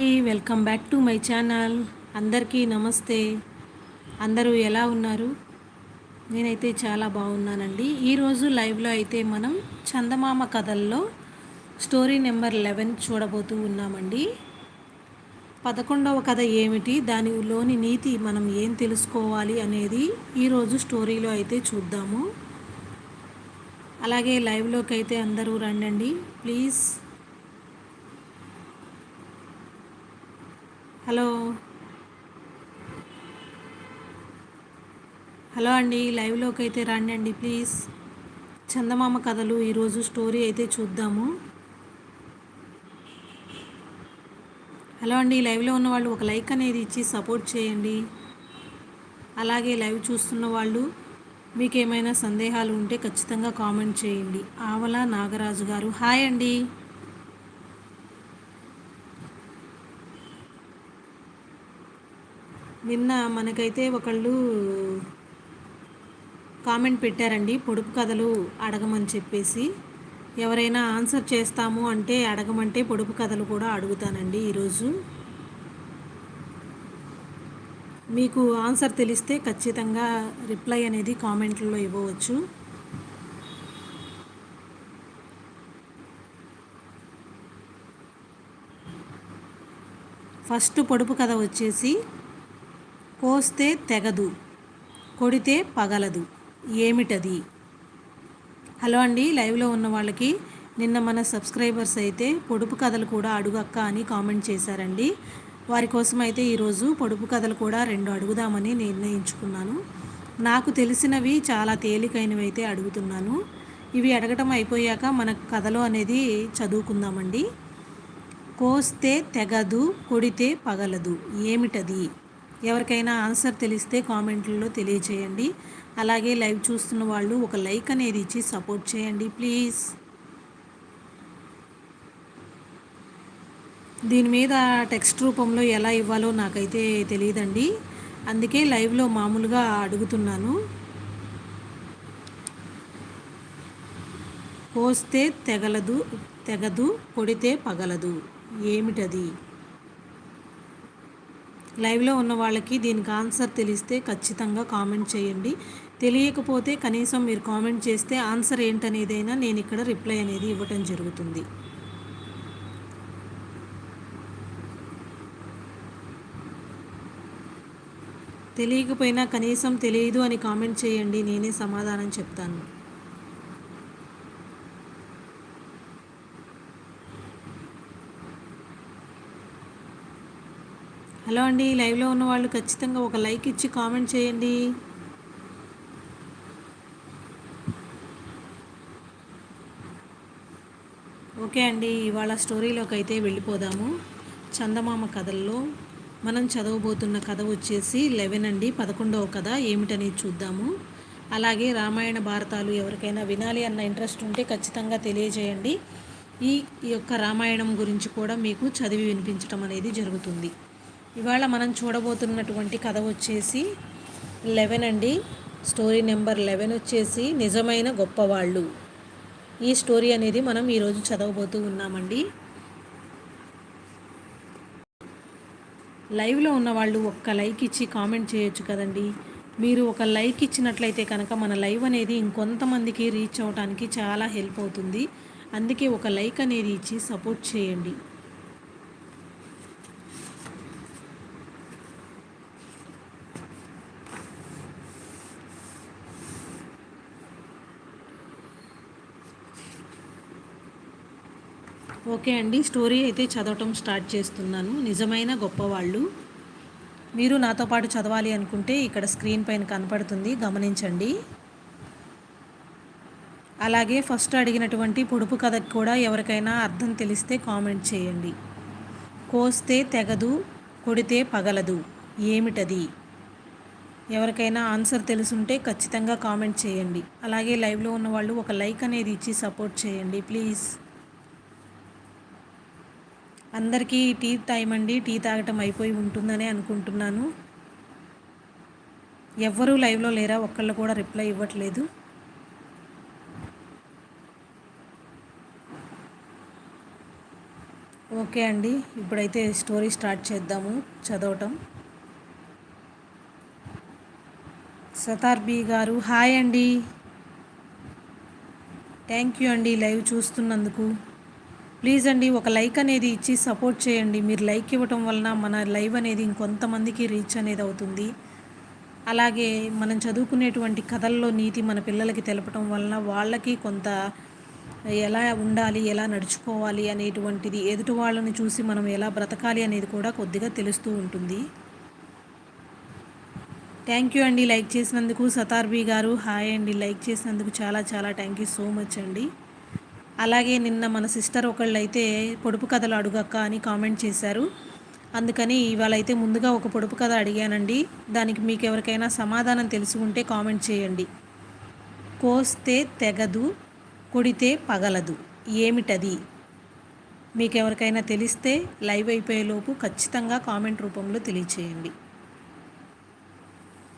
Welcome back to my channel అందరికీ నమస్తే. అందరూ ఎలా ఉన్నారు? నేనైతే చాలా బాగున్నానండి. ఈరోజు లైవ్లో అయితే మనం చందమామ కథల్లో స్టోరీ నెంబర్ లెవెన్ చూడబోతూ ఉన్నామండి. పదకొండవ కథ ఏమిటి? దానిలోని నీతి మనం ఏం తెలుసుకోవాలి అనేది ఈరోజు స్టోరీలో అయితే చూద్దాము. అలాగే లైవ్లోకి అయితే అందరూ రండండి. Please hello. హలో అండి లైవ్లోకి అయితే రండి అండి ప్లీజ్. చందమామ కథలు ఈరోజు స్టోరీ అయితే చూద్దాము. హలో అండి లైవ్లో ఉన్న వాళ్ళు ఒక లైక్ అనేది ఇచ్చి సపోర్ట్ చేయండి. అలాగే లైవ్ చూస్తున్న వాళ్ళు మీకు ఏమైనా సందేహాలు ఉంటే ఖచ్చితంగా కామెంట్ చేయండి. ఆవల నాగరాజు గారు. హాయ్ అండి. నిన్న మనకైతే ఒకళ్ళు కామెంట్ పెట్టారండి పొడుపు కథలు అడగమని చెప్పేసి. ఎవరైనా ఆన్సర్ చేస్తాము అంటే అడగమంటే పొడుపు కథలు కూడా అడుగుతానండి ఈరోజు. మీకు ఆన్సర్ తెలిస్తే ఖచ్చితంగా రిప్లై అనేది కామెంట్లలో ఇవ్వవచ్చు. ఫస్ట్ పొడుపు కథ వచ్చేసి కోస్తే తెగదు కొడితే పగలదు. ఏమిటది? హలో అండి లైవ్లో ఉన్న వాళ్ళకి నిన్న మన సబ్స్క్రైబర్స్ అయితే పొడుపు కథలు కూడా అడుగక్క అని కామెంట్ చేశారండి. వారి కోసం అయితే ఈరోజు పొడుపు కథలు కూడా రెండు అడుగుదామని నిర్ణయించుకున్నాను. నాకు తెలిసినవి చాలా తేలికైనవి అయితే అడుగుతున్నాను. ఇవి అడగటం అయిపోయాక మన కథలు అనేది చదువుకుందామండి. కోస్తే తెగదు కొడితే పగలదు. ఏమిటది? ఎవరికైనా ఆన్సర్ తెలిస్తే కామెంట్లలో తెలియచేయండి. అలాగే లైవ్ చూస్తున్న వాళ్ళు ఒక లైక్ అనేది ఇచ్చి సపోర్ట్ చేయండి ప్లీజ్. దీని మీద టెక్స్ట్ రూపంలో ఎలా ఇవ్వాలో నాకైతే తెలియదండి. అందుకే లైవ్లో మామూలుగా అడుగుతున్నాను. కోస్తే తెగలదు తెగదు కొడితే పగలదు. ఏమిటది? లైవ్లో ఉన్న వాళ్ళకి దీనికి ఆన్సర్ తెలిస్తే ఖచ్చితంగా కామెంట్ చేయండి. తెలియకపోతే కనీసం మీరు కామెంట్ చేస్తే ఆన్సర్ ఏంటనేదైనా నేను ఇక్కడ రిప్లై అనేది ఇవ్వటం జరుగుతుంది. తెలియకపోయినా కనీసం తెలియదు అని కామెంట్ చేయండి. నేనే సమాధానం చెప్తాను. హలో అండి లైవ్లో ఉన్న వాళ్ళు ఖచ్చితంగా ఒక లైక్ ఇచ్చి కామెంట్ చేయండి. ఓకే అండి ఇవాళ స్టోరీలోకి అయితే వెళ్ళిపోదాము. చందమామ కథల్లో మనం చదవబోతున్న కథ వచ్చేసి లెవెన్ అండి పదకొండవ కథ ఏమిటనేది చూద్దాము. అలాగే రామాయణ భారతాలు ఎవరికైనా వినాలి అన్న ఇంట్రెస్ట్ ఉంటే ఖచ్చితంగా తెలియజేయండి. ఈ యొక్క రామాయణం గురించి కూడా మీకు చదివి వినిపించడం అనేది జరుగుతుంది. ఇవాళ మనం చూడబోతున్నటువంటి కథ వచ్చేసి లెవెన్ అండి. స్టోరీ నెంబర్ లెవెన్ వచ్చేసి నిజమైన గొప్పవాళ్ళు. ఈ స్టోరీ అనేది మనం ఈరోజు చదవబోతూ ఉన్నామండి. లైవ్లో ఉన్న వాళ్ళు ఒక్క లైక్ ఇచ్చి కామెంట్ చేయొచ్చు కదండి. మీరు ఒక లైక్ ఇచ్చినట్లయితే కనుక మన లైవ్ అనేది ఇంకొంతమందికి రీచ్ అవడానికి చాలా హెల్ప్ అవుతుంది. అందుకే ఒక లైక్ అనేది ఇచ్చి సపోర్ట్ చేయండి. ఓకే అండి స్టోరీ అయితే చదవటం స్టార్ట్ చేస్తున్నాను. నిజమైన గొప్పవాళ్ళు. మీరు నాతో పాటు చదవాలి అనుకుంటే ఇక్కడ స్క్రీన్ పైన కనపడుతుంది గమనించండి. అలాగే ఫస్ట్ అడిగినటువంటి పొడుపు కథకు కూడా ఎవరికైనా అర్థం తెలిస్తే కామెంట్ చేయండి. కోస్తే తెగదు కొడితే పగలదు ఏమిటది? ఎవరికైనా ఆన్సర్ తెలుసుంటే ఖచ్చితంగా కామెంట్ చేయండి. అలాగే లైవ్లో ఉన్న వాళ్ళు ఒక లైక్ అనేది ఇచ్చి సపోర్ట్ చేయండి ప్లీజ్. అందరికీ టీ టైం అండి టీ తాగటం అయిపోయి ఉంటుందని అనుకుంటున్నాను. ఎవ్వరూ లైవ్లో లేరా? ఒక్కళ్ళు కూడా రిప్లై ఇవ్వట్లేదు. ఓకే అండి ఇప్పుడైతే స్టోరీ స్టార్ట్ చేద్దాము చదవటం. సతార్బి గారు హాయ్ అండి. థ్యాంక్ యూ అండి లైవ్ చూస్తున్నందుకు. ప్లీజ్ అండి ఒక లైక్ అనేది ఇచ్చి సపోర్ట్ చేయండి. మీరు లైక్ ఇవ్వటం వలన మన లైవ్ అనేది ఇంకొంతమందికి రీచ్ అనేది అవుతుంది. అలాగే మనం చదువుకునేటువంటి కథల్లో నీతి మన పిల్లలకి తెలపటం వలన వాళ్ళకి కొంత ఎలా ఉండాలి ఎలా నడుచుకోవాలి అనేటువంటిది ఎదుటి వాళ్ళని చూసి మనం ఎలా బ్రతకాలి అనేది కూడా కొద్దిగా తెలుస్తూ ఉంటుంది. థ్యాంక్ యూ అండి లైక్ చేసినందుకు. సతార్బీ గారు హాయ్ అండి. లైక్ చేసినందుకు చాలా చాలా థ్యాంక్ యూ సో మచ్ అండి. అలాగే నిన్న మన సిస్టర్ ఒకళ్ళు అయితే పొడుపు కథలు అడుగక్క అని కామెంట్ చేశారు. అందుకని ఇవాళ అయితే ముందుగా ఒక పొడుపు కథ అడిగానండి. దానికి మీకు ఎవరికైనా సమాధానం తెలిసి ఉంటే కామెంట్ చేయండి. కోస్తే తెగదు కొడితే పగలదు. ఏమిటది? మీకు ఎవరికైనా తెలిస్తే లైవ్ అయిపోయేలోపు ఖచ్చితంగా కామెంట్ రూపంలో తెలియచేయండి.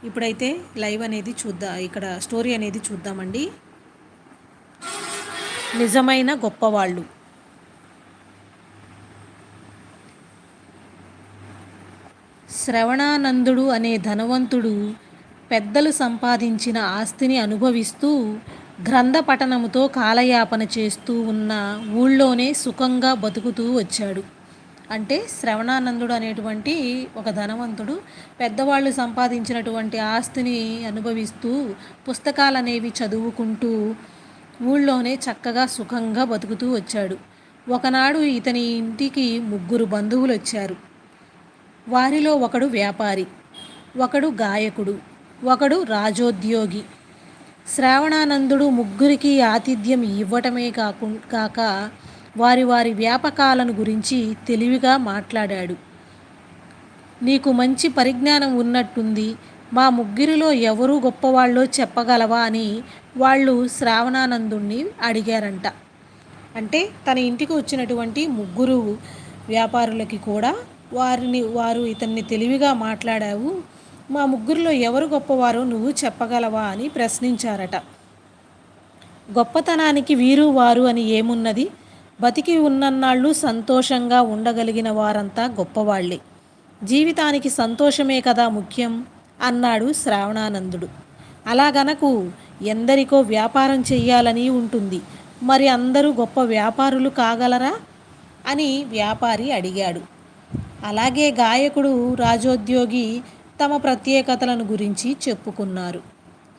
ఇప్పుడైతే లైవ్ అనేది చూద్దాం ఇక్కడ స్టోరీ అనేది చూద్దామండి. నిజమైన గొప్పవాళ్ళు. శ్రవణానందుడు అనే ధనవంతుడు పెద్దలు సంపాదించిన ఆస్తిని అనుభవిస్తూ గ్రంథ పఠనముతో కాలయాపన చేస్తూ ఉన్న ఊళ్ళోనే సుఖంగా బతుకుతూ వచ్చాడు. అంటే శ్రవణానందుడు అనేటువంటి ఒక ధనవంతుడు పెద్దవాళ్ళు సంపాదించినటువంటి ఆస్తిని అనుభవిస్తూ పుస్తకాలు అనేవి చదువుకుంటూ ఊళ్ళోనే చక్కగా సుఖంగా బతుకుతూ వచ్చాడు. ఒకనాడు ఇతని ఇంటికి ముగ్గురు బంధువులు వచ్చారు వారిలో ఒకడు వ్యాపారి ఒకడు గాయకుడు ఒకడు రాజోద్యోగి. శ్రావణానందుడు ముగ్గురికి ఆతిథ్యం ఇవ్వటమే కాకు కాక వారి వారి వ్యాపకాలను గురించి తెలివిగా మాట్లాడాడు. నీకు మంచి పరిజ్ఞానం ఉన్నట్టుంది మా ముగ్గురిలో ఎవరు గొప్పవాళ్ళో చెప్పగలవా అని వాళ్ళు శ్రావణానందుణ్ణి అడిగారంట. అంటే తన ఇంటికి వచ్చినటువంటి ముగ్గురు వ్యాపారులకి కూడా వారిని వారు ఇతన్ని తెలివిగా మాట్లాడావు. మా ముగ్గురిలో ఎవరు గొప్పవారో నువ్వు చెప్పగలవా అని ప్రశ్నించారట. గొప్పతనానికి వీరు వారు అని ఏమున్నది? బతికి ఉన్నన్నాళ్ళు సంతోషంగా ఉండగలిగిన వారంతా గొప్పవాళ్ళే. జీవితానికి సంతోషమే కదా ముఖ్యం. అన్నాడు శ్రావణానందుడు. అలాగనకు ఎందరికో వ్యాపారం చెయ్యాలని ఉంటుంది. మరి అందరూ గొప్ప వ్యాపారులు కాగలరా? అని వ్యాపారి అడిగాడు. అలాగే గాయకుడు రాజోద్యోగి తమ ప్రత్యేకతలను గురించి చెప్పుకున్నారు.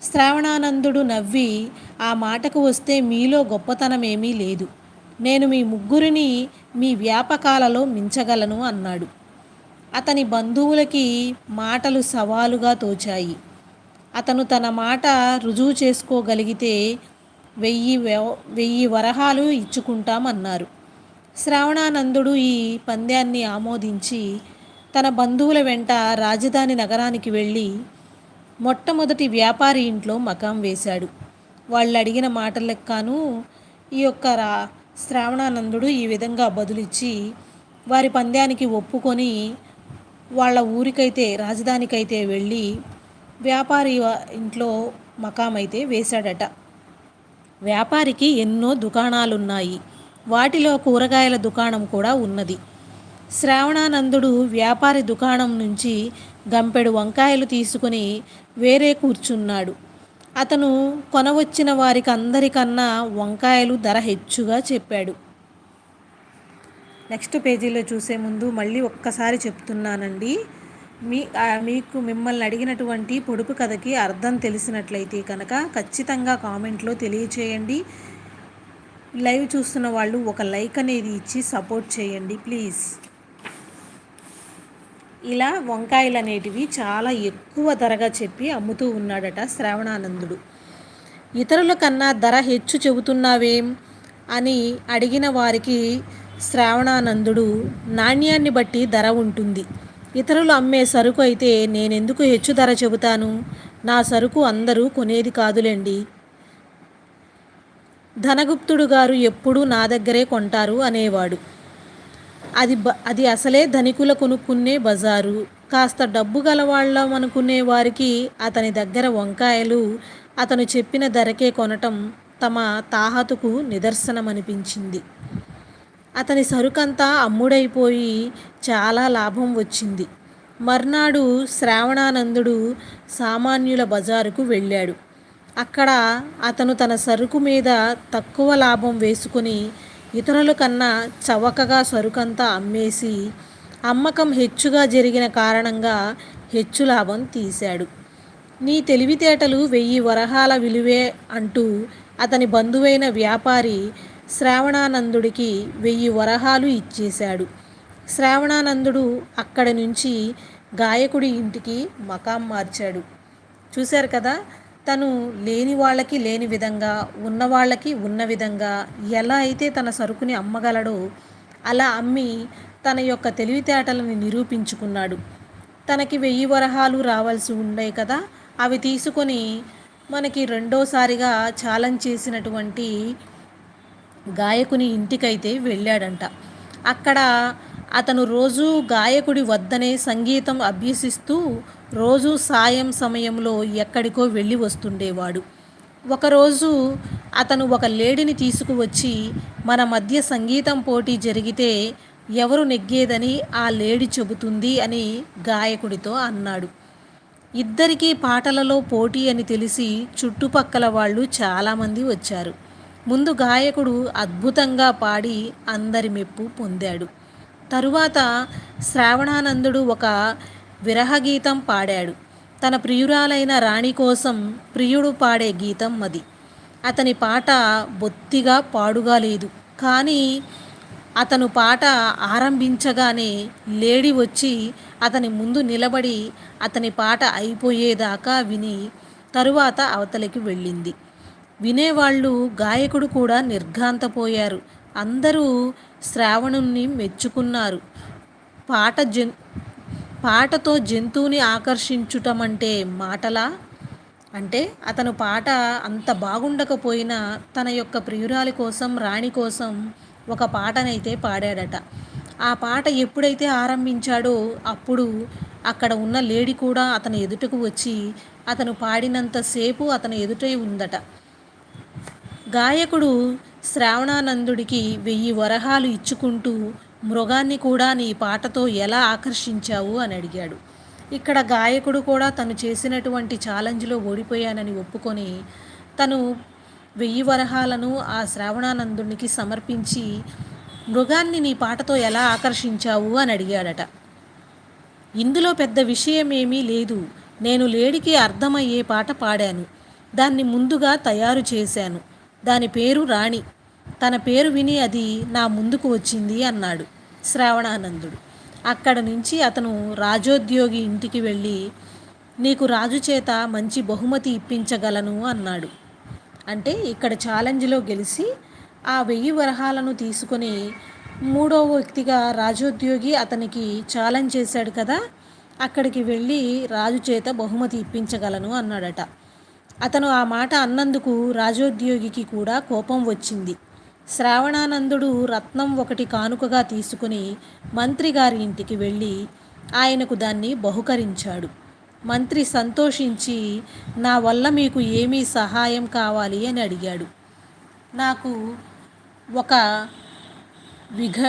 శ్రావణానందుడు నవ్వి ఆ మాటకు వస్తే మీలో గొప్పతనమేమీ లేదు. నేను మీ ముగ్గురిని మీ వ్యాపకాలలో మించగలను అన్నాడు. అతని బంధువులకి మాటలు సవాలుగా తోచాయి. అతను తన మాట రుజువు చేసుకోగలిగితే వెయ్యి వెయ్యి వరహాలు ఇచ్చుకుంటామన్నారు. శ్రావణానందుడు ఈ పంద్యాన్ని ఆమోదించి తన బంధువుల వెంట రాజధాని నగరానికి వెళ్ళి మొట్టమొదటి వ్యాపారి ఇంట్లో మకాం వేశాడు. వాళ్ళు అడిగిన మాటలకు కాను ఈ యొక్క రా శ్రావణానందుడు ఈ విధంగా బదులిచ్చి వారి పంద్యానికి ఒప్పుకొని వాళ్ళ ఊరికైతే రాజధానికైతే వెళ్ళి వ్యాపారి ఇంట్లో మకామైతే వేశాడట. వ్యాపారికి ఎన్నో దుకాణాలున్నాయి. వాటిలో కూరగాయల దుకాణం కూడా ఉన్నది. శ్రావణానందుడు వ్యాపారి దుకాణం నుంచి గంపెడు వంకాయలు తీసుకుని వేరే కూర్చున్నాడు. అతను కొనవచ్చిన వారికి అందరికన్నా వంకాయలు ధర హెచ్చుగా చెప్పాడు. నెక్స్ట్ పేజీలో చూసే ముందు మళ్ళీ ఒక్కసారి చెప్తున్నానండి. మీ మీకు మిమ్మల్ని అడిగినటువంటి పొడుపు కథకి అర్థం తెలిసినట్లయితే కనుక ఖచ్చితంగా కామెంట్లో తెలియచేయండి. లైవ్ చూస్తున్న వాళ్ళు ఒక లైక్ అనేది ఇచ్చి సపోర్ట్ చేయండి ప్లీజ్. ఇలా వంకాయలు అనేటివి చాలా ఎక్కువ ధరగా చెప్పి అమ్ముతూ ఉన్నాడట శ్రావణానందుడు. ఇతరుల కన్నా ధర హెచ్చు చెబుతున్నావేం? అని అడిగిన వారికి శ్రావణానందుడు నాణ్యాన్ని బట్టి ధర ఉంటుంది. ఇతరులు అమ్మే సరుకు అయితే నేనెందుకు హెచ్చు ధర చెబుతాను? నా సరుకు అందరూ కొనేది కాదులేండి. ధనగుప్తుడు గారు ఎప్పుడూ నా దగ్గరే కొంటారు అనేవాడు. అది బ అది అసలే ధనికుల కొనుక్కునే బజారు. కాస్త డబ్బు గలవాళ్ళం అనుకునే వారికి అతని దగ్గర వంకాయలు అతను చెప్పిన ధరకే కొనటం తమ తాహతుకు నిదర్శనమనిపించింది. అతని సరుకంతా అమ్ముడైపోయి చాలా లాభం వచ్చింది. మర్నాడు శ్రావణానందుడు సామాన్యుల బజారుకు వెళ్ళాడు. అక్కడ అతను తన సరుకు మీద తక్కువ లాభం వేసుకుని ఇతరుల కన్నా చవకగా సరుకంతా అమ్మేసి అమ్మకం హెచ్చుగా జరిగిన కారణంగా హెచ్చు లాభం తీశాడు. నీ తెలివితేటలు వెయ్యి వరహాల విలువే అంటూ అతని బంధువైన వ్యాపారి శ్రావణానందుడికి వెయ్యి వరహాలు ఇచ్చేశాడు. శ్రావణానందుడు అక్కడ నుంచి గాయకుడి ఇంటికి మకాం మార్చాడు. చూశారు కదా తను లేని వాళ్ళకి లేని విధంగా ఉన్న వాళ్ళకి ఉన్న విధంగా ఎలా అయితే తన సరుకుని అమ్మగలడో అలా అమ్మి తన యొక్క తెలివితేటలను నిరూపించుకున్నాడు. తనకి వెయ్యి వరహాలు రావాల్సి ఉండే కదా అవి తీసుకొని మనకి రెండోసారిగా ఛాలెంజ్ చేసినటువంటి గాయకుని ఇంటికైతే వెళ్ళాడంట. అక్కడ అతను రోజు గాయకుడి వద్దనే సంగీతం అభ్యసిస్తూ రోజు సాయం సమయంలో ఎక్కడికో వెళ్ళి వస్తుండేవాడు. ఒకరోజు అతను ఒక లేడిని తీసుకువచ్చి మన మధ్య సంగీతం పోటీ జరిగితే ఎవరు నెగ్గేదని ఆ లేడి చెబుతుంది అని గాయకుడితో అన్నాడు. ఇద్దరికీ పాటలలో పోటీ అని తెలిసి చుట్టుపక్కల వాళ్ళు చాలామంది వచ్చారు. ముందు గాయకుడు అద్భుతంగా పాడి అందరి మెప్పు పొందాడు. తరువాత శ్రావణానందుడు ఒక విరహగీతం పాడాడు. తన ప్రియురాలైన రాణి కోసం ప్రియుడు పాడే గీతం అది. అతని పాట బొత్తిగా పాడుగా లేదు. కానీ అతను పాట ఆరంభించగానే లేడి వచ్చి అతని ముందు నిలబడి అతని పాట అయిపోయేదాకా విని తరువాత అవతలికి వెళ్ళింది. వినేవాళ్ళు గాయకుడు కూడా నిర్ఘాంతపోయారు. అందరూ శ్రావణుణ్ణి మెచ్చుకున్నారు. పాట జన్ పాటతో జంతువుని ఆకర్షించుటమంటే మాటలా? అంటే అతను పాట అంత బాగుండకపోయినా తన యొక్క ప్రియురాలి కోసం రాణి కోసం ఒక పాటనైతే పాడాడట. ఆ పాట ఎప్పుడైతే ఆరంభించాడో అప్పుడు అక్కడ ఉన్న లేడీ కూడా అతని ఎదుటకు వచ్చి అతను పాడినంతసేపు అతని ఎదుటే ఉందట. గాయకుడు శ్రావణానందుడికి వెయ్యి వరహాలు ఇచ్చుకుంటూ మృగాన్ని కూడా నీ పాటతో ఎలా ఆకర్షించావు అని అడిగాడు. ఇక్కడ గాయకుడు కూడా తను చేసినటువంటి ఛాలెంజ్లో ఓడిపోయానని ఒప్పుకొని తను వెయ్యి వరహాలను ఆ శ్రావణానందునికి సమర్పించి మృగాన్ని నీ పాటతో ఎలా ఆకర్షించావు అని అడిగాడట. ఇందులో పెద్ద విషయమేమీ లేదు. నేను లేడికి అర్థమయ్యే పాట పాడాను. దాన్ని ముందుగా తయారు చేశాను. దాని పేరు రాణి. తన పేరు విని అది నా ముందుకు వచ్చింది అన్నాడు శ్రావణానందుడు. అక్కడ నుంచి అతను రాజోద్యోగి ఇంటికి వెళ్ళి నీకు రాజు చేత మంచి బహుమతి ఇప్పించగలను అన్నాడు. అంటే ఇక్కడ ఛాలెంజ్లో గెలిచి ఆ వెయ్యి వరహాలను తీసుకొని మూడో వ్యక్తిగా రాజోద్యోగి అతనికి ఛాలెంజ్ చేశాడు కదా అక్కడికి వెళ్ళి రాజు చేత బహుమతి ఇప్పించగలను అన్నాడట. అతను ఆ మాట అన్నందుకు రాజోద్యోగికి కూడా కోపం వచ్చింది. శ్రావణానందుడు రత్నం ఒకటి కానుకగా తీసుకుని మంత్రి గారి ఇంటికి వెళ్ళి ఆయనకు దాన్ని బహుకరించాడు. మంత్రి సంతోషించి నా వల్ల మీకు ఏమీ సహాయం కావాలి అని అడిగాడు. నాకు ఒక విఘ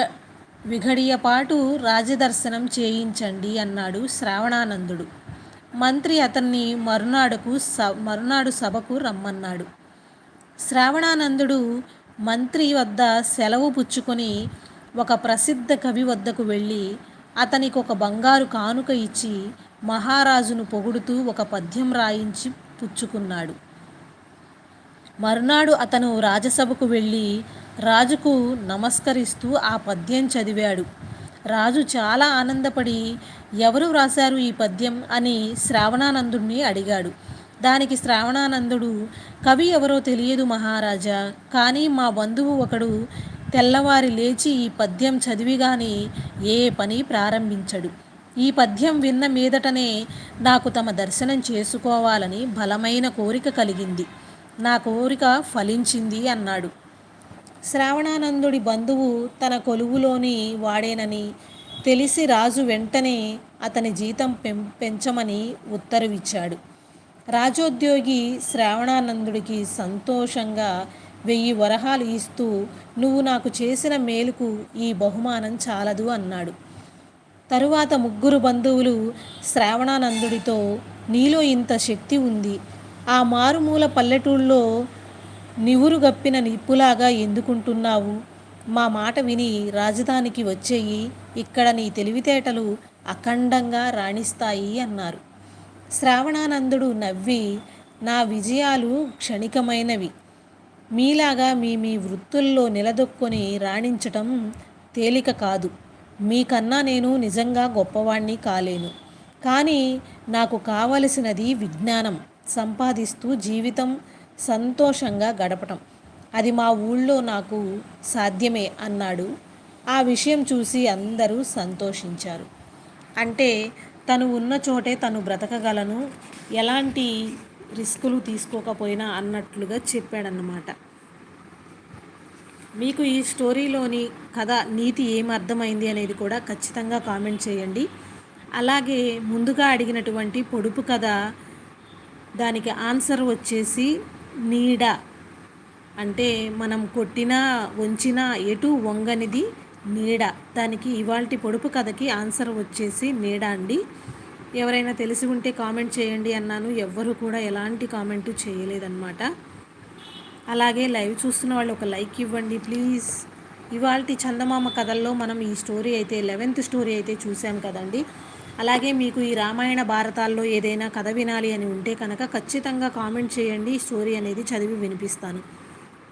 విఘడియపాటు రాజదర్శనం చేయించండి అన్నాడు శ్రావణానందుడు. మంత్రి అతన్ని మరునాడుకు స మరునాడు సభకు రమ్మన్నాడు. శ్రావణానందుడు మంత్రి వద్ద సెలవు పుచ్చుకొని ఒక ప్రసిద్ధ కవి వద్దకు వెళ్ళి అతనికి ఒక బంగారు కానుక ఇచ్చి మహారాజును పొగుడుతూ ఒక పద్యం రాయించి పుచ్చుకున్నాడు. మరునాడు అతను రాజసభకు వెళ్ళి రాజుకు నమస్కరిస్తూ ఆ పద్యం చదివాడు. రాజు చాలా ఆనందపడి ఎవరు వ్రాశారు ఈ పద్యం అని శ్రావణానందుడిని అడిగాడు. దానికి శ్రావణానందుడు కవి ఎవరో తెలియదు మహారాజా కానీ మా బంధువు ఒకడు తెల్లవారి లేచి ఈ పద్యం చదివిగాని ఏ పని ప్రారంభించడు. ఈ పద్యం విన్న మీదటనే నాకు తమ దర్శనం చేసుకోవాలని బలమైన కోరిక కలిగింది. నా కోరిక ఫలించింది అన్నాడు. శ్రావణానందుడి బంధువు తన కొలువులోని వాడేనని తెలిసి రాజు వెంటనే అతని జీతం పెం పెంచమని ఉత్తర్విచ్చాడు. రాజోద్యోగి శ్రావణానందుడికి సంతోషంగా వెయ్యి వరహాలు ఇస్తూ నువ్వు నాకు చేసిన మేలుకు ఈ బహుమానం చాలదు అన్నాడు. తరువాత ముగ్గురు బంధువులు శ్రావణానందుడితో నీలో ఇంత శక్తి ఉంది. ఆ మారుమూల పల్లెటూళ్ళలో నివురుగప్పిన నిప్పులాగా ఎందుకుంటున్నావు? మా మాట విని రాజధానికి వచ్చేయి. ఇక్కడ నీ తెలివితేటలు అఖండంగా రాణిస్తాయి అన్నారు. శ్రావణానందుడు నవ్వి నా విజయాలు క్షణికమైనవి. మీలాగా మీ మీ వృత్తుల్లో నిలదొక్కొని రాణించటం తేలిక కాదు. మీకన్నా నేను నిజంగా గొప్పవాణ్ణి కాలేను. కానీ నాకు కావలసినది విజ్ఞానం సంపాదిస్తూ జీవితం సంతోషంగా గడపటం. అది మా ఊళ్ళో నాకు సాధ్యమే అన్నాడు. ఆ విషయం చూసి అందరూ సంతోషించారు. అంటే తను ఉన్న చోటే తను బ్రతకగలను ఎలాంటి రిస్కులు తీసుకోకపోయినా అన్నట్లుగా చెప్పాడన్నమాట. మీకు ఈ స్టోరీలోని కథ నీతి ఏం అర్థమైంది అనేది కూడా ఖచ్చితంగా కామెంట్ చేయండి. అలాగే ముందుగా అడిగినటువంటి పొడుపు కథ దానికి ఆన్సర్ వచ్చేసి నీడ. అంటే మనం కొట్టినా వంచినా ఎటు వంగనిది నీడ. దానికి ఇవాల్టి పొడుపు కథకి ఆన్సర్ వచ్చేసి నీడ అండి. ఎవరైనా తెలిసి ఉంటే కామెంట్ చేయండి అన్నాను. ఎవ్వరు కూడా ఎలాంటి కామెంట్ చేయలేదన్నమాట. అలాగే లైవ్ చూస్తున్న వాళ్ళు ఒక లైక్ ఇవ్వండి ప్లీజ్. ఇవాళ చందమామ కథల్లో మనం ఈ స్టోరీ అయితే లెవెన్త్ స్టోరీ అయితే చూసాం కదండి. అలాగే మీకు ఈ రామాయణ భారతాల్లో ఏదైనా కథ వినాలి అని ఉంటే కనుక ఖచ్చితంగా కామెంట్ చేయండి. స్టోరీ అనేది చదివి వినిపిస్తాను.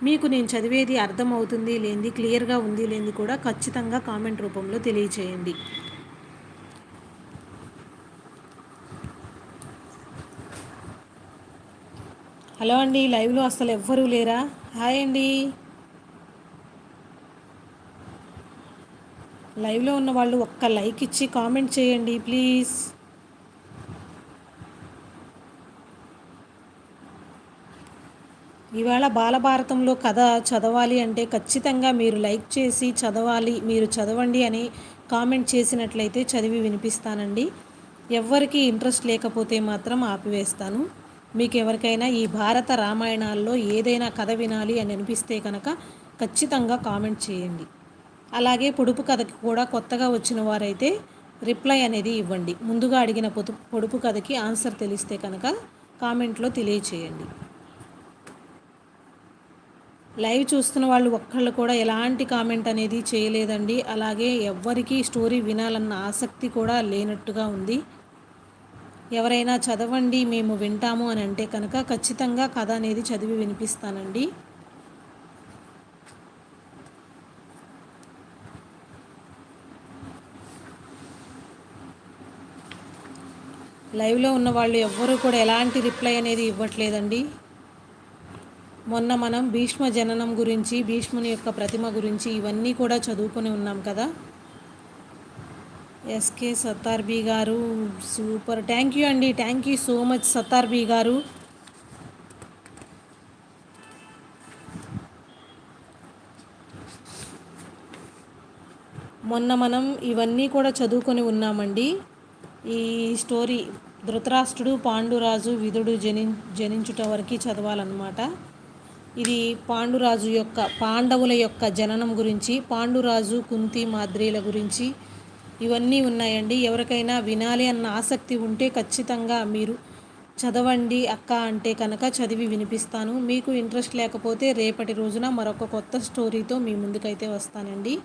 మీకు నేను చదివేది అర్థమవుతుంది లేనిది క్లియర్గా ఉంది లేనిది కూడా ఖచ్చితంగా కామెంట్ రూపంలో తెలియచేయండి. హలో అండి లైవ్లో అసలు ఎవ్వరూ లేరా? హాయ్ అండి. లైవ్లో ఉన్న వాళ్ళు ఒక్క లైక్ ఇచ్చి కామెంట్ చేయండి ప్లీజ్. ఇవాళ బాలభారతంలో కథ చదవాలి అంటే ఖచ్చితంగా మీరు లైక్ చేసి చదవాలి మీరు చదవండి అని కామెంట్ చేసినట్లయితే చదివి వినిపిస్తానండి. ఎవ్వరికీ ఇంట్రెస్ట్ లేకపోతే మాత్రం ఆపివేస్తాను. మీకు ఎవరికైనా ఈ భారత రామాయణాల్లో ఏదైనా కథ వినాలి అని అనిపిస్తే కనుక ఖచ్చితంగా కామెంట్ చేయండి. అలాగే పొడుపు కథకి కూడా కొత్తగా వచ్చిన వారైతే రిప్లై అనేది ఇవ్వండి. ముందుగా అడిగిన పొదు పొడుపు కథకి ఆన్సర్ తెలిస్తే కనుక కామెంట్లో తెలియచేయండి. లైవ్ చూస్తున్న వాళ్ళు ఒక్కళ్ళు కూడా ఎలాంటి కామెంట్ అనేది చేయలేదండి. అలాగే ఎవ్వరికీ స్టోరీ వినాలన్న ఆసక్తి కూడా లేనట్టుగా ఉంది. ఎవరైనా చదవండి మేము వింటాము అని అంటే కనుక ఖచ్చితంగా కథ అనేది చదివి వినిపిస్తానండి. లైవ్లో ఉన్న వాళ్ళు ఎవ్వరూ కూడా ఎలాంటి రిప్లై అనేది ఇవ్వట్లేదండి. మొన్న మనం భీష్మ జననం గురించి భీష్ముని యొక్క ప్రతిమ గురించి ఇవన్నీ కూడా చదువుకొని ఉన్నాం కదా. SK Sattarbi garu super. Thank you అండి. Thank you so much Sattarbi garu. మొన్న మనం ఇవన్నీ కూడా చదువుకొని ఉన్నామండి. ఈ స్టోరీ ధృతరాష్ట్రుడు పాండురాజు విధుడు జని జనించుట వరకు చదవాలన్నమాట. ఇది పాండురాజు యొక్క పాండవుల యొక్క జననం గురించి పాండురాజు కుంతి మాద్రీల గురించి. ఇవన్నీ ఉన్నాయండి. ఎవరికైనా వినాలి అన్న ఆసక్తి ఉంటే ఖచ్చితంగా మీరు చదవండి అక్క అంటే కనుక చదివి వినిపిస్తాను. మీకు ఇంట్రెస్ట్ లేకపోతే రేపటి రోజున మరొక కొత్త స్టోరీతో మీ ముందుకైతే వస్తానండి.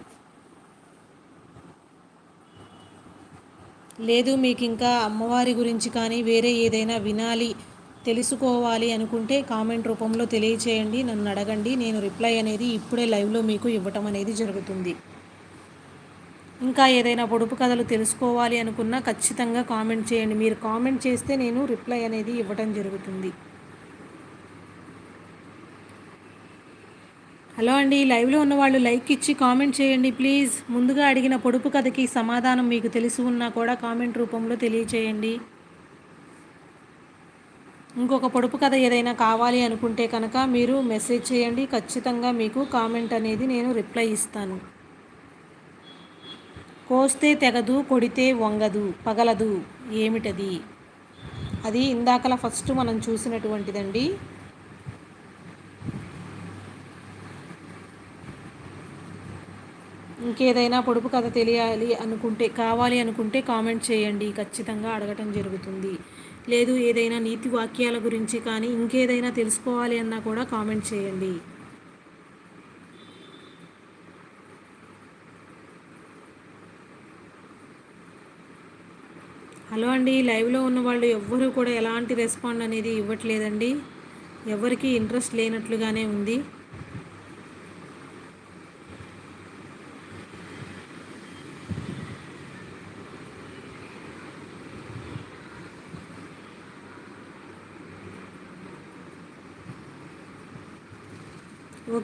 లేదు మీకు ఇంకా అమ్మవారి గురించి కానీ వేరే ఏదైనా వినాలి తెలుసుకోవాలి అనుకుంటే కామెంట్ రూపంలో తెలియచేయండి నన్ను అడగండి. నేను రిప్లై అనేది ఇప్పుడే లైవ్లో మీకు ఇవ్వటం అనేది జరుగుతుంది. ఇంకా ఏదైనా పొడుపు కథలు తెలుసుకోవాలి అనుకున్నా ఖచ్చితంగా కామెంట్ చేయండి. మీరు కామెంట్ చేస్తే నేను రిప్లై అనేది ఇవ్వటం జరుగుతుంది. హలో అండి లైవ్లో ఉన్న వాళ్ళు లైక్ ఇచ్చి కామెంట్ చేయండి ప్లీజ్. ముందుగా అడిగిన పొడుపు కథకి సమాధానం మీకు తెలిసి ఉన్నా కూడా కామెంట్ రూపంలో తెలియచేయండి. ఇంకొక పొడుపు కథ ఏదైనా కావాలి అనుకుంటే కనుక మీరు మెసేజ్ చేయండి. ఖచ్చితంగా మీకు కామెంట్ అనేది నేను రిప్లై ఇస్తాను. కోస్తే తెగదు కొడితే వంగదు పగలదు ఏమిటది? అది ఇందాకల ఫస్ట్ మనం చూసినటువంటిదండి. ఇంకేదైనా పొడుపు కథ తెలియాలి అనుకుంటే కావాలి అనుకుంటే కామెంట్ చేయండి. ఖచ్చితంగా అడగటం జరుగుతుంది. లేదు ఏదైనా నీతి వాక్యాల గురించి కానీ ఇంకేదైనా తెలుసుకోవాలి అన్నా కూడా కామెంట్ చేయండి. హలో అండి లైవ్లో ఉన్న వాళ్ళు ఎవ్వరూ కూడా ఎలాంటి రెస్పాండ్ అనేది ఇవ్వట్లేదండి. ఎవరికి ఇంట్రెస్ట్ లేనట్లుగానే ఉంది.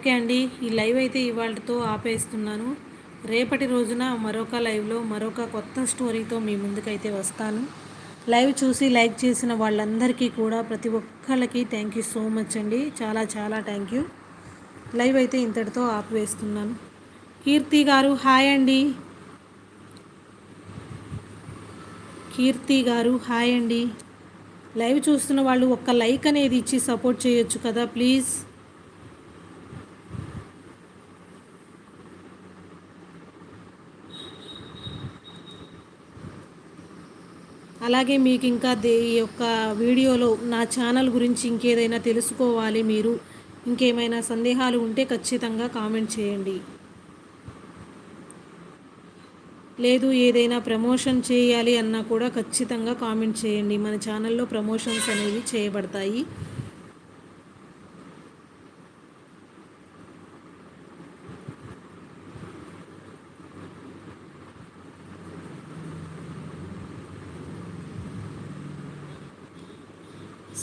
ఓకే అండి. ఈ లైవ్ అయితే ఇవాళతో ఆపేస్తున్నాను. రేపటి రోజున మరొక లైవ్లో మరొక కొత్త స్టోరీతో మీ ముందుకైతే వస్తాను. లైవ్ చూసి లైక్ చేసిన వాళ్ళందరికీ కూడా ప్రతి ఒక్కళ్ళకి థ్యాంక్ యూ సో మచ్ అండి. చాలా చాలా థ్యాంక్ యూ. లైవ్ అయితే ఇంతటితో ఆపివేస్తున్నాను. కీర్తి గారు హాయ్ అండి. కీర్తి గారు హాయ్ అండి. లైవ్ చూస్తున్న వాళ్ళు ఒక్క లైక్ అనేది ఇచ్చి సపోర్ట్ చేయొచ్చు కదా ప్లీజ్. అలాగే మీకు ఇంకా దే ఈ యొక్క వీడియోలో నా ఛానల్ గురించి ఇంకేదైనా తెలుసుకోవాలి మీరు ఇంకేమైనా సందేహాలు ఉంటే ఖచ్చితంగా కామెంట్ చేయండి. లేదు ఏదైనా ప్రమోషన్ చేయాలి అన్నా కూడా ఖచ్చితంగా కామెంట్ చేయండి. మన ఛానల్లో ప్రమోషన్స్ అనేవి చేయబడతాయి.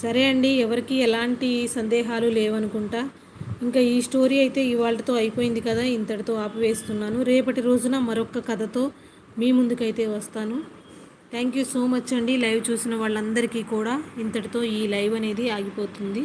సరే అండి ఎవరికి ఎలాంటి సందేహాలు లేవనుకుంటా. ఇంకా ఈ స్టోరీ అయితే ఇవాళతో అయిపోయింది కదా ఇంతటితో ఆపివేస్తున్నాను. రేపటి రోజున మరొక కథతో మీ ముందుకైతే వస్తాను. థ్యాంక్ యూ సో మచ్ అండి లైవ్ చూసిన వాళ్ళందరికీ కూడా. ఇంతటితో ఈ లైవ్ అనేది ఆగిపోతుంది.